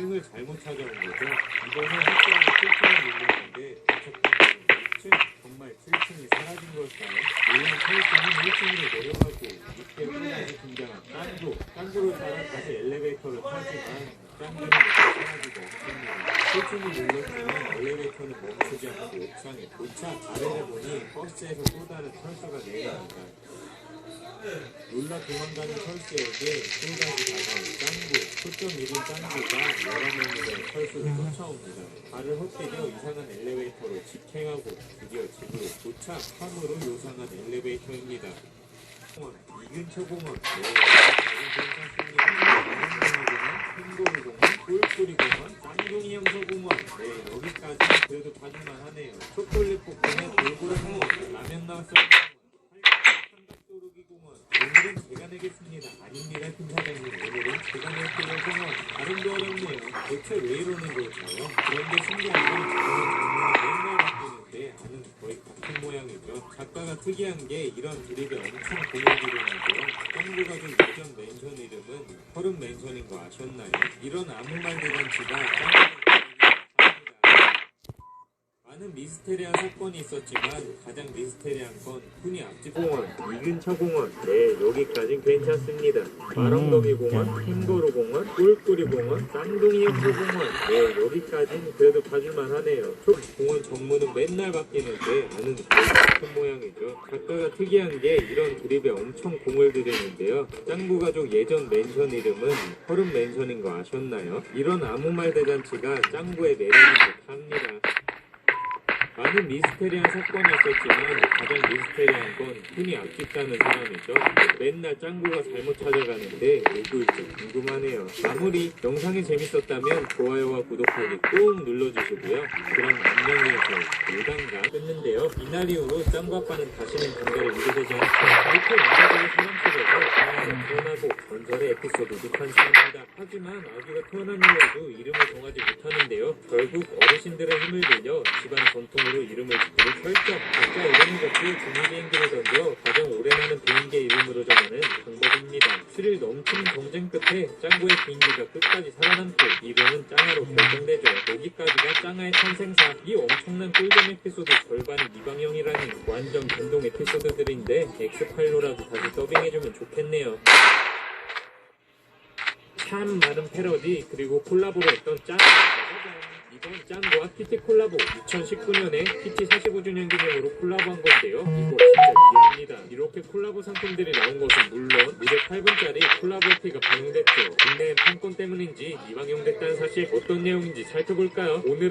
층을 잘못 찾아온 거죠. 이번에 확실하게 7층을 눌렀는데 도착한 6층 정말 7층이 사라진 걸까요? 물론 8층은 1층으로 내려가고 밑에 끝까지 등장한 짱구 짱구를 따라 다시 엘리베이터를 타지만 이렇게 사라지고 없습니다. 7층을 눌렀지만 엘리베이터는 멈추지 않고 옥상에 도착 아래를 보니 버스에서 또 다른 철수가 내려옵니다. 놀라 도망가는 철수에게 또 다시 다가온 짱구 초점 잃은 짱구가 여러 명의 철수를 쫓아옵니다. 발을 헛디뎌 이상한 엘리베이터로 직행하고 드디어 집으로 도착 참으로 요상한 엘리베이터입니다. 공원, 이 근처 공원. 네, 괜찮습니다 공원, 흰고리 공원, 꿀꿀이 공원, 쌍둥이 염소 공원 네, 여기까지 그래도 봐줄만 하네요 초콜릿 볶음에 돌고래 공원, 라면 나왔어 삼각도로기 공원 오늘은 제가 내겠습니다 아닙니다 팀 사장님 공원 발음도 어렵네요 대체 왜 이러는 걸까요 그런데 신기한 건 저는 장면이 맨날 바뀌는데 아는 거의 같은 모양이죠 작가가 특이한 게 이런 드립에 엄청 들이는데요 짱구 가족 예전 맨션 이름은 허름 맨션인 거 아셨나요? 이런 아무 말 대잔치가 짱구 많은 미스테리한 사건이 있었지만 가장 미스테리한 건 훈이 앞집 공원, 이 근처 공원. 네 여기까진 괜찮습니다. 마랑더미 공원, 캥거루 공원, 꿀꿀이 공원, 쌍둥이 염소 공원. 네 여기까진 그래도 봐줄만 하네요. 초 공원 정문은 맨날 바뀌는데 아는 같은 모양이죠. 작가가 특이한 게 이런 드립에 엄청 공을 들이는데요. 짱구 가족 예전 맨션 이름은 허름 맨션인 거 아셨나요? 이런 아무 말 대잔치가 짱구의 매력인 듯합니다 많은 미스테리한 사건이 있었지만 가장 미스테리한 건 흔히 앞집사는 사람이죠. 맨날 짱구가 잘못 찾아가는데 누구일지 궁금하네요. 마무리 영상이 재밌었다면 좋아요와 구독하기 꾹 눌러주시고요. 그럼 안녕히에서 5단가 끊는데요. 이날 이후로 짱구 아빠는 다시는 관계를 이루되지 않고 이렇게 남자들의 사랑 속에서 태어나고 전설의 에피소드도 탄생합니다. 하지만 아기가 태어난 이후에도 이름을 정하지 못하는데요. 결국 어르신들의 힘을 빌려 집안 전통 으로 이름을 짓기로 결정. 각자 갖고 종이 비행기를 던져 가장 오래나는 비행기의 이름으로 정하는 방법입니다. 스릴 넘치는 경쟁 끝에 짱구의 비행기가 끝까지 살아남고 이름은 짱아로 결정되죠. 여기까지가 짱아의 탄생사. 이 엄청난 꿀잼 에피소드 절반이 이방형이라니 완전 감동 에피소드들인데 엑스파일로라도 다시 더빙해주면 좋겠네요. 참 많은 패러디 그리고 콜라보를 했던 짱. 이번 짱과 키티 콜라보 2019년에 키티 45주년 기념으로 콜라보한 건데요. 이거 진짜 귀합니다. 이렇게 콜라보 상품들이 나온 것은 물론 무려 8분짜리 콜라보 피가 방영됐죠. 국내엔 판권 때문인지 이방영됐다는 사실 어떤 내용인지 살펴볼까요? 오늘은